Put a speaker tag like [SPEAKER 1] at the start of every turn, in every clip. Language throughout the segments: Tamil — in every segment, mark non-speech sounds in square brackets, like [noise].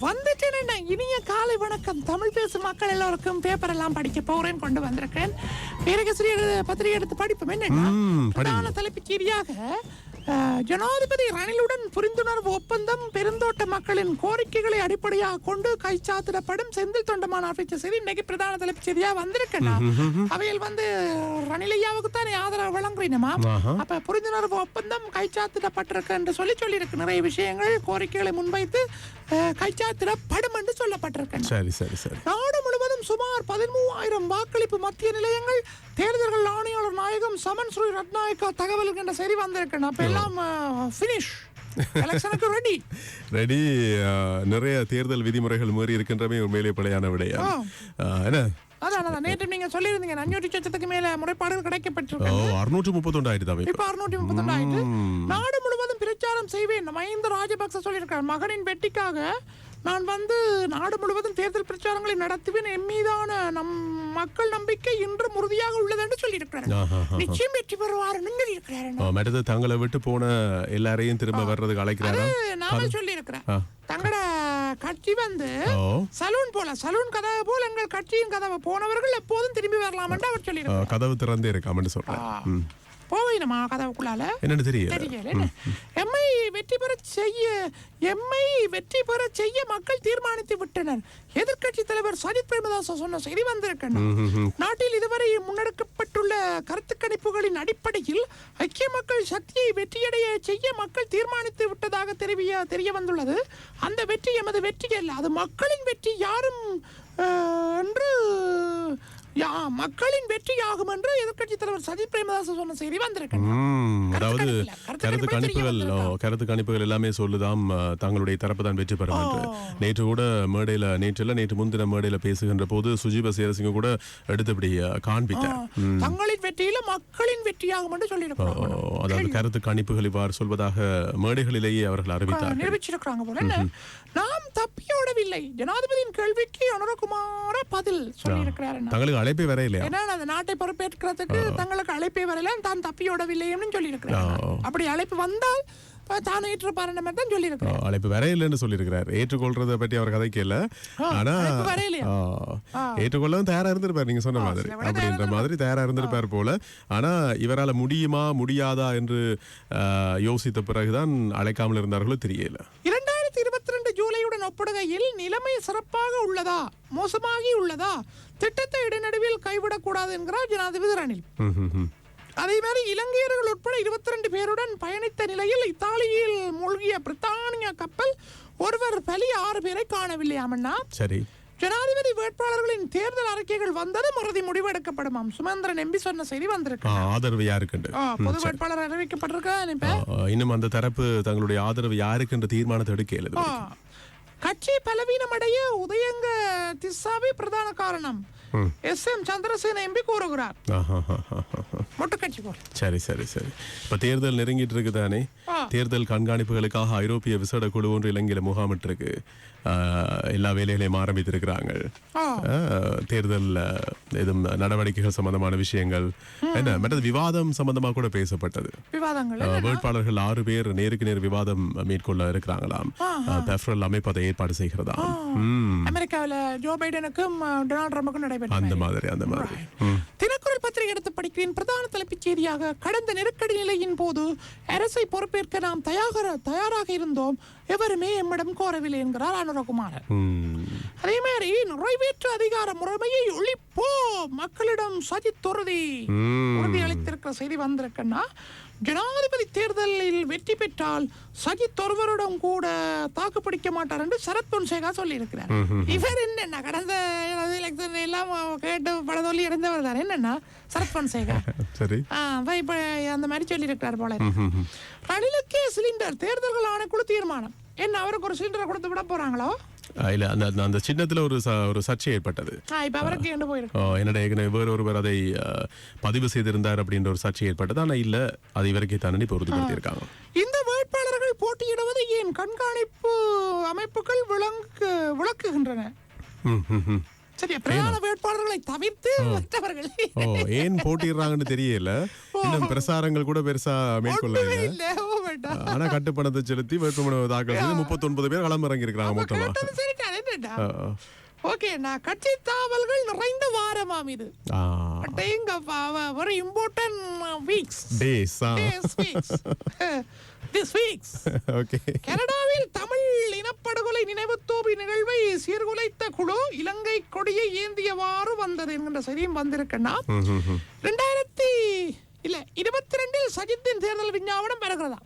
[SPEAKER 1] வந்துட்டேன் இனிய காலை வணக்கம். தமிழ் பேசும் மக்கள் எல்லோருக்கும் பேப்பர் எல்லாம் படிக்க போறேன் கொண்டு வந்திருக்கேன். பேரகசிரி பத்திரிகை எடுத்து படிப்போம் என்ன பிரதான தலைப்புச் செய்தியாக அஹ், ஜனாதிபதி ரணிலுடன் புரிந்துணர்வு ஒப்பந்தம் பெருந்தோட்ட மக்களின் கோரிக்கைகளை அடிப்படையாக கொண்டு கைச்சாத்திடப்படும் செந்தில் தொண்டமான அறிவிச்ச செய்தி இன்னைக்கு பிரதான தலைப்புச் செய்தியா வந்திருக்கேன் அவையில் வந்து ரணிலையாவுக்கு தானே ஆதரவு வழங்குறீனமா? அப்ப புரிந்துணர்வு ஒப்பந்தம் கைச்சாத்திடப்பட்டிருக்கு என்று சொல்லி சொல்லியிருக்கு. நிறைய விஷயங்கள் கோரிக்கைகளை முன்வைத்து கைச்சாத்திடப்படும் என்று சொல்லப்பட்டிருக்கு
[SPEAKER 2] சரி சரி சரி.
[SPEAKER 1] நாடு முழுவதும் சுமார் பதிமூவாயிரம் வாக்களிப்பு மத்திய நிலையங்கள் தேர்தல்கள் ஆணையாளர் நாயகம் சமன் ஸ்ரீ ரத்நாயக்கா தகவல் என்ற சரி வந்திருக்கு. அப்ப எல்லாம் ஃபினிஷ் ரெடி
[SPEAKER 2] ரெடி நிறைய தேர்தல் விதிமுறைகள் மீறி இருக்கின்றமே உண்மையிலே பிழையான விடயம் ஆ, என்ன?
[SPEAKER 1] அதான் நேற்று நீங்க சொல்லியிருந்தீங்க அஞ்சூற்றி லட்சத்துக்கு மேல முறைப்பாடுகள் கிடைக்கப்பட்டிருக்கு.
[SPEAKER 2] அறுநூற்று முப்பத்தொண்டு ஆயிடுதாவே
[SPEAKER 1] இப்ப அறுநூற்றி முப்பத்தி ஆயிட்டு நாடு முழுவதும் பிரச்சாரம் செய்வேன். மஹிந்த ராஜபக்ச சொல்லியிருக்கார். மகனின் வெற்றிக்காக நான் வந்து நாடு முழுவதும் தேர்தல் பிரச்சாரங்களை நடத்துவேன். என் மீதான நம் மக்கள் நம்பிக்கை இன்றும் உறுதியாக உள்ளது என்று சொல்லியிருக்கிறார். நிச்சயம் வெற்றி பெறுவார்னு சொல்லியிருக்கிறார்
[SPEAKER 2] மெட்டது தங்களை விட்டு போன எல்லாரையும் திரும்ப வர்றதுக்கு அழைக்கிறாரா?
[SPEAKER 1] நாம சொல்லியிருக்கிறேன். தங்களோட கட்சி வந்து சலூன் போல சலூன் கதவை போல எங்கள் கட்சியின் கதவை போனவர்கள் எப்போதும் திரும்பி வரலாம் என்று அவர் சொல்லியிருக்கிறார்.
[SPEAKER 2] கதவு திறந்தே இருக்காமன்னு சொல்றேன் ம்.
[SPEAKER 1] போவேணுமா கதவுக்குள்ளால?
[SPEAKER 2] என்னன்னு தெரியல?
[SPEAKER 1] எம்மை வெற்றி பெற செய்ய எம்மை வெற்றி பெற செய்ய மக்கள் தீர்மானித்து விட்டனர். எதிர்க்கட்சி தலைவர் சஜித் பிரேமதாச சொன்ன செய்தி வந்திருக்கணும் நாட்டில் இதுவரை முன்னெடுக்கப்பட்டுள்ள கருத்து கணிப்புகளின் அடிப்படையில் ஐக்கிய மக்கள் சக்தியை வெற்றியடைய செய்ய மக்கள் தீர்மானித்து விட்டதாக தெரிய தெரிய வந்துள்ளது. அந்த வெற்றி எமது வெற்றி அல்ல அது மக்களின் வெற்றி யாரும் என்று யா மக்களின் வெற்றி ஆகும் என்று எதிர்க்கட்சி தலைவர் சஜித் பிரேமதாச சொன்ன செய்தி கருத்து
[SPEAKER 2] அதாவது
[SPEAKER 1] கருத்து
[SPEAKER 2] கணிப்புகள் கருத்து கணிப்புகள் எல்லாமே சொல்லுதாம் ஆ, தங்களுடைய தரப்பு தான் வெற்றி பெறும் என்று. நேற்று கூட மேடையில நேற்று இல்ல நேற்று முன்தின மேடையில பேசுகின்ற போது சுஜீப சேரசிங்க கூட எடுத்தபடி காண்பித்தார்.
[SPEAKER 1] தங்களின் வெற்றியில மக்களின் வெற்றியாகும் என்று
[SPEAKER 2] ஓ,
[SPEAKER 1] சொல்லியிருக்கிறாங்க
[SPEAKER 2] அதாவது கருத்து கணிப்புகள் இவ்வாறு சொல்வதாக மேடைகளிலேயே அவர்கள் அறிவித்தார்கள்.
[SPEAKER 1] நிரூபிச்சிருக்கிறாங்க போல? நாம் தப்பியோடவில்லை. ஜனாதிபதியின் கேள்விக்கு அனுரகுமார பதில் சொல்லியிருக்கிறார்?
[SPEAKER 2] தங்களுக்கு அழைப்பே வர இல்லையா
[SPEAKER 1] ஏன்னா அந்த நாட்டை பொறுப்பேற்கிறதுக்கு தங்களுக்கு அழைப்பே வரல தான் தப்பியோடவில்லைன்னு சொல்லியிருக்கிறார் அப்படி அழைப்பு வந்தால் தான் ஏற்றுப்பார் தான் சொல்லியிருக்கிறார்.
[SPEAKER 2] அழைப்பு வர இல்லைன்னு சொல்லியிருக்கிறார். ஏற்றுக்கொள்றதை பற்றி அவர் கதைக்கல ஆனா
[SPEAKER 1] அழைப்பு வரையிலையா?
[SPEAKER 2] ஆ, ஏற்றுக்கொள்ளவும் தயாரா இருந்திருப்பார் நீங்க சொன்ன மாதிரி. அப்படின்ற மாதிரி தயாரா இருந்திருப்பார் போல. ஆனா இவரால முடியுமா முடியாதா என்று யோசித்த பிறகுதான் அழைக்காமல் இருந்தார்களோ தெரியல
[SPEAKER 1] இரண்டாயிரத்தி இருபத்தி ரெண்டு ஜூலையுடன் ஒப்பிடுகையில் நிலைமை சிறப்பாக உள்ளதா? மோசமாகி உள்ளதா? திட்டத்தை இடைநடுவில் கைவிடக்கூடாது என்கிறார் ஜனாதிபதி ரணில். அதே மாதிரி இலங்கையர்கள் உட்பட இருபத்தி ரெண்டு பேருடன் பயணித்த நிலையில் இத்தாலியில் மூழ்கிய பிரித்தானிய கப்பல் ஒருவர் பலி ஆறு பேரை காணவில்லையாமண்ணா
[SPEAKER 2] சரி.
[SPEAKER 1] ஜனாதிபதி வேட்பாளர்களின் தேர்தல் அறிக்கைகள் வந்ததும் இறுதி முடிவு எடுக்கப்படுமாம் சுமந்திரன் எம்பி சொன்ன செய்தி வந்திருக்கு.
[SPEAKER 2] ஆதரவு யாருக்குண்டு?
[SPEAKER 1] ஆ, பொது வேட்பாளர் அறிவிக்கப்பட்டிருக்கா
[SPEAKER 2] இன்னும் அந்த தரப்பு தங்களுடைய ஆதரவு யாருக்கு என்ற தீர்மானத்தை எடுக்கல
[SPEAKER 1] ஆ. கட்சி பலவீனமடைய உதயங்க திஸ்ஸாவே பிரதான காரணம். எஸ் எம் சந்திரசேன எம்பி கூறுகிறார். மொட்டு கட்சி போல்.
[SPEAKER 2] சரி சரி சரி. இப்ப தேர்தல் நெருங்கிட்டு இருக்கு தானே
[SPEAKER 1] ஆ.
[SPEAKER 2] தேர்தல் கண்காணிப்புகளுக்காக ஐரோப்பிய விசேட குழு ஒன்று இலங்கையில முகாமிட்டு இருக்கு எல்லா வேலைகளையும் ஆரம்பித்திருக்கிறாங்க. தேர்தல் எதுவும் நடவடிக்கைகள் சம்பந்தமான விஷயங்கள். என்ன மற்றது விவாதம் சம்பந்தமா கூட பேசப்பட்டது. வேட்பாளர்கள் ஆறு பேர் நேருக்கு நேர் விவாதம் மேற்கொள்ள இருக்கிறாங்களாம். பெஃப்ரல் அமைப்பு அதை ஏற்பாடு செய்கிறதாம். ம்,
[SPEAKER 1] அமெரிக்காவில் ஜோ பைடனுக்கும் டொனால்ட் ட்ரம்புக்கும் நடைபெற்ற
[SPEAKER 2] அந்த மாதிரி அந்த மாதிரி.
[SPEAKER 1] தினக்குரல் பத்திரிகை எடுத்து படிக்கிறேன் பிரதான தலைப்புச் செய்தியாக கடந்த நெருக்கடி நிலையின் போது அரசை பொறுப்பேற்க நாம் தயார தயாராக இருந்தோம். எவருமே எம்மிடம் கோரவில்லை என்கிறார் அனுரகுமாரன். அதே மாதிரி நிறைவேற்று அதிகார முறைமையை ஒழிப்போ மக்களிடம் சஜித் உறுதி அளித்திருக்கிற செய்தி வந்திருக்குன்னா ஜனாதிபதி தேர்தலில் வெற்றி பெற்றால் சஜித் ஒருவரிடம் கூட தாக்கு பிடிக்க மாட்டார் என்று சரத் பொன்சேகா சொல்லியிருக்கிறார். இவர் என்னன்னா கடந்த எலெக்ஷன் எல்லாம் கேட்டு பல சொல்லி இருந்தவர் தான் என்னன்னா சரத் பொன்சேகா. [laughs]
[SPEAKER 2] சரி.
[SPEAKER 1] இப்ப அந்த மாதிரி சொல்லியிருக்கிறார் போல. ரணிலுக்கே சிலிண்டர் தேர்தல்கள் ஆணைக்குழு தீர்மானம். என்ன அவருக்கு ஒரு சிலிண்டரை கொடுத்து விட போறாங்களோ?
[SPEAKER 2] இல்ல அந்த அந்த- சின்னத்துல ஒரு ஒரு சர்ச்சை ஏற்பட்டது. என்னடா ஏற்கனவே வேற ஒருவர் அதை பதிவு செய்திருந்தார் அப்படின்ற ஒரு சர்ச்சை ஏற்பட்டது. ஆனா இல்ல அது இவருக்கே தானே இப்போ உறுதிப்படுத்தியிருக்காங்க
[SPEAKER 1] இந்த வேட்பாளர்கள் போட்டியிடுவதை ஏன் கண்காணிப்பு அமைப்புகள் விளங்கு விளக்குகின்றன. சரியா பிரதான வேட்பாளர்களை தவிர்த்து மற்றவர்கள்.
[SPEAKER 2] ஏன் போட்டிடுறாங்கன்னு தெரியல. இன்னும் பிரசாரங்கள் கூட பெருசா மேற்கொள்ள
[SPEAKER 1] ஒண்ணுமே
[SPEAKER 2] இல்ல
[SPEAKER 1] இல்ல. ஓ வேண்டாம்.
[SPEAKER 2] ஆனா கட்டுப்பணத்தை செலுத்தி வேட்புமனு தாக்கல் செய்து முப்பத்தொன்பது பேர் களமிறங்கி இருக்கிறாங்க மொத்தமா.
[SPEAKER 1] ஓகே நான் கட்சி தாவல்கள் நிறைந்த வாரமாம் இது.
[SPEAKER 2] ஆ.
[SPEAKER 1] அடேங்கப்பா very important weeks
[SPEAKER 2] days
[SPEAKER 1] weeks. This weeks. [laughs]
[SPEAKER 2] Okay
[SPEAKER 1] கனடாவில் தமிழ் இனப்படுகொலை நினைவு தூபி நிகழ்வை சீர்குலைத்த குழு இலங்கை கொடியை ஏந்தியவாறு வந்தது என்கின்ற செய்தியும் வந்திருக்கேன்னா ரெண்டாயிரத்தி இல்ல இருபத்தி ரெண்டில் சஜித்தின் தேர்தல் விஞ்ஞாபனம் பெறுகிறதா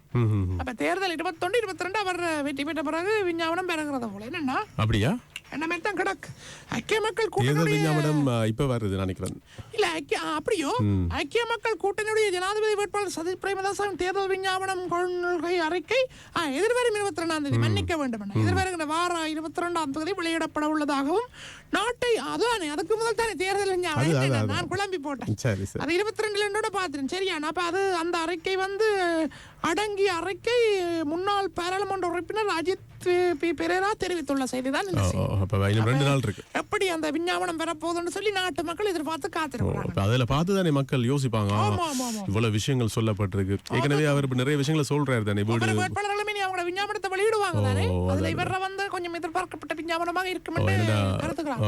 [SPEAKER 1] அப்ப தேர்தல் இருபத்தொன்று இருபத்தி ரெண்டு அவர் வெற்றி பெற்ற பிறகு விஞ்ஞாபனம் பெறுகிறதா போல. என்னன்னா?
[SPEAKER 2] அப்படியா?
[SPEAKER 1] என்ன மாதிரி தான் கிடக்கு. ஐக்கிய மக்கள்
[SPEAKER 2] தேர்தல்
[SPEAKER 1] கூட்டணியுடைய
[SPEAKER 2] விஞ்ஞாபனம் அஹ், இப்ப வருது நினைக்கிறேன்.
[SPEAKER 1] இல்ல ஐக்கிய ஆ, அப்படியோ? ஐக்கிய மக்கள் கூட்டணியுடைய ஜனாதிபதி வேட்பாளர் சஜித் பிரேமதாசன் தேர்தல் விஞ்ஞாபனம் கொள்கை அறிக்கை ஆ, எதிர்வரும் இருபத்தி ரெண்டாம் தேதி மன்னிக்க வேண்டும். எதிர்வருகிற வார இருபத்தி ரெண்டாம் தேதி வெளியிடப்பட உள்ளதாகவும் நாட்டை அதானே அதுக்கு முதல் தானே தேர்தல் விஞ்ஞாபனம். நான் குழம்பி போட்டேன். அது இருபத்தி ரெண்டுல என்னோட பார்த்துட்டேன் சரியா? அப்ப அது அந்த அறிக்கை வந்து அடங்கிய அறிக்கை முன்னாள் பாராளுமன்ற உறுப்பினர் அஜித் பி பெரேரா தெரிவித்துள்ள செய்தி.
[SPEAKER 2] இன்னும் ரெண்டு நாள் இருக்கு.
[SPEAKER 1] எப்படி அந்த விஞ்ஞாபனம் பெறப்போகுதுன்னு சொல்லி நாட்டு மக்கள் எதிர்பார்த்து காத்திருக்கிறாங்க.
[SPEAKER 2] அப்ப அதுல பார்த்துதானே மக்கள் யோசிப்பாங்க. இவ்வளவு விஷயங்கள் சொல்லப்பட்டிருக்கு. ஏற்கனவே அவர் நிறைய விஷயங்களை சொல்றாரு தானே வீடு
[SPEAKER 1] விஞ்ஞாபனத்தை வெளியிடுவாங்க தானே? அதுல. இவர வந்து கொஞ்சம் எதிர்பார்க்கப்பட்ட விஞ்ஞாபனமாக இருக்கும்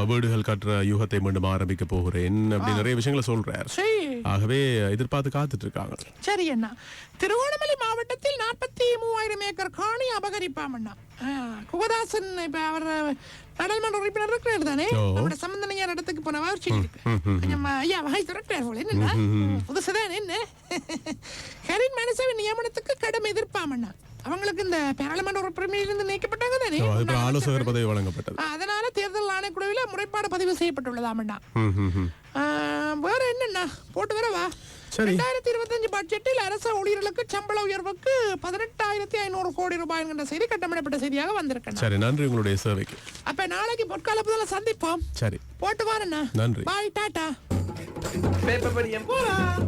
[SPEAKER 2] வீடுகள் கட்டுற யூகத்தை மீண்டும் ஆரம்பிக்க போகிறேன் அப்படி நிறைய விஷயங்களை சொல்றார். ஆகவே எதிர்பார்த்து காத்துட்டு இருக்காங்க
[SPEAKER 1] சரி அண்ணா. திருவோணமலை மாவட்டத்தில் நாற்பத்தி மூவாயிரம் ஏக்கர் காணி அபகரிப்பாம் அண்ணா. ஆ, குகதாசன் இப்ப அவர் நாடாளுமன்ற உறுப்பினர் இருக்கிறார் தானே?
[SPEAKER 2] ஓ.
[SPEAKER 1] நம்மளோட சம்பந்தனையார் இடத்துக்கு போனவா அவர் சொல்லியிருக்கு கொஞ்சம் ஐயா வாய் திறக்கிறார் போல என்ன புதுசுதான் என்ன? ஹரின் மனசவின் நியமனத்துக்கு கடும் எதிர்ப்பாம் அண்ணா. அவங்களுக்கு இந்த பாராளுமன்ற உறுப்பினரில் இருந்து நீக்கப்பட்டாங்க தானே?
[SPEAKER 2] ஆலோசகர் பதவி வழங்கப்பட்டது.
[SPEAKER 1] அதனால தேர்தல் ஆணைக்குழுவில் முறைப்பாடு பதிவு செய்யப்பட்டுள்ளதாம் அண்ணா.
[SPEAKER 2] ம், ம், ம்.
[SPEAKER 1] ஆ, வேற என்னண்ணா? போட்டு வரவா. ரெண்டாயிரத்தி இருபத்தஞ்சு பட்ஜெட்டில் அரசு ஊழியர்களுக்கு சம்பள உயர்வுக்கு பதினெட்டாயிரத்தி ஐநூறு கோடி ரூபாய் என்கிற செய்தி கட்டமிடப்பட்ட செய்தியாக வந்திருக்கேன்
[SPEAKER 2] சரி நன்றி உங்களுடைய சேவைக்கு.
[SPEAKER 1] அப்ப நாளைக்கு பொற்கால புதல சந்திப்போம்.
[SPEAKER 2] சரி.
[SPEAKER 1] போட்டு வாரண்ணா.
[SPEAKER 2] நன்றி.
[SPEAKER 1] பாய் டாட்டா
[SPEAKER 3] பேப்பர் படியம். போலாம்